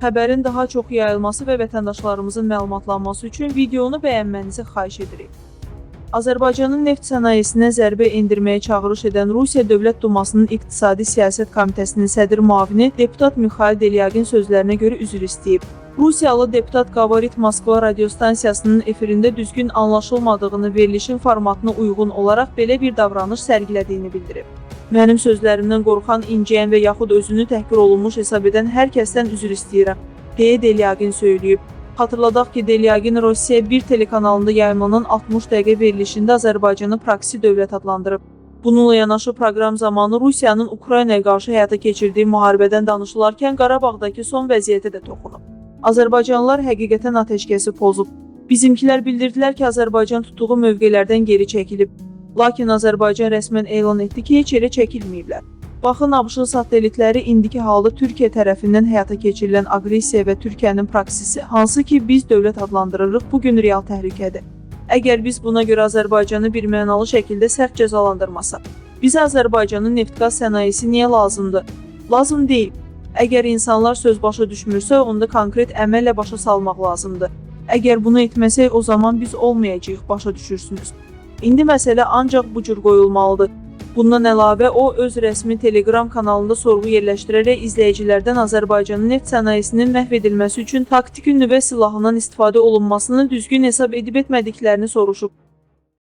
Xəbərin daha çox yayılması və vətəndaşlarımızın məlumatlanması üçün videonu bəyənmənizi xahiş edirik. Azərbaycanın neft sənayesinə zərbə endirməyə çağırış edən Rusiya Dövlət Dumasının İqtisadi Siyasət Komitəsinin sədr müavini deputat Mixail Delyagin sözlərinə görə üzr istəyib. Rusiyalı deputat Qavarit Moskva radiostansiyasının efirində düzgün anlaşılmadığını verilişin formatına uyğun olaraq belə bir davranış sərgilədiyini bildirib. Mənim sözlərimdən qorxan, incəyən və yaxud özünü təhqir olunmuş hesab edən hər kəsdən üzr istəyirəm, deyə Delyagin söyləyib. Xatırladaq ki, Delyagin Rusiya 1 telekanalında yayımlanan 60 dəqiqə verilişində Azərbaycanı proksi dövlət adlandırıb. Bununla yanaşı proqram zamanı Rusiyanın Ukraynaya qarşı həyata keçirdiyi müharibədən danışılarkən Qarabağdakı son vəziyyətə də toxunub. Azərbaycanlılar həqiqətən atəşkəsi pozub. Bizimkilər bildirdilər ki, Azərbaycan tutduğu mövqelərdən geri çəkilib. Lakin Azərbaycan rəsmən elan etdi ki, heç yerə çəkilməyiblər. Baxın, ABŞ-ın satellitləri indiki halda Türkiyə tərəfindən həyata keçirilən aqressiya və Türkiyənin praksisi, hansı ki biz dövlət adlandırırıq, bu gün real təhlükədir. Əgər biz buna görə Azərbaycanı bir mənalı şəkildə sərt cəzalandırmasaq, bizə Azərbaycanın neft-qaz sənayesi niyə lazımdır? Lazım deyil. Əgər insanlar söz başa düşmürsə, onda konkret əməllə başa salmaq lazımdır. Əgər bunu etməsək, o zaman biz olmayacağıq, başa düşürsünüz. İndi məsələ ancaq bu cür qoyulmalıdır. Bundan əlavə o öz rəsmi Telegram kanalında sorğu yerləşdirərək izləyicilərdən Azərbaycanın neft sənayesinin məhv edilməsi üçün taktiki nüvə silahından istifadə olunmasını düzgün hesab edib etmədiklərini soruşub.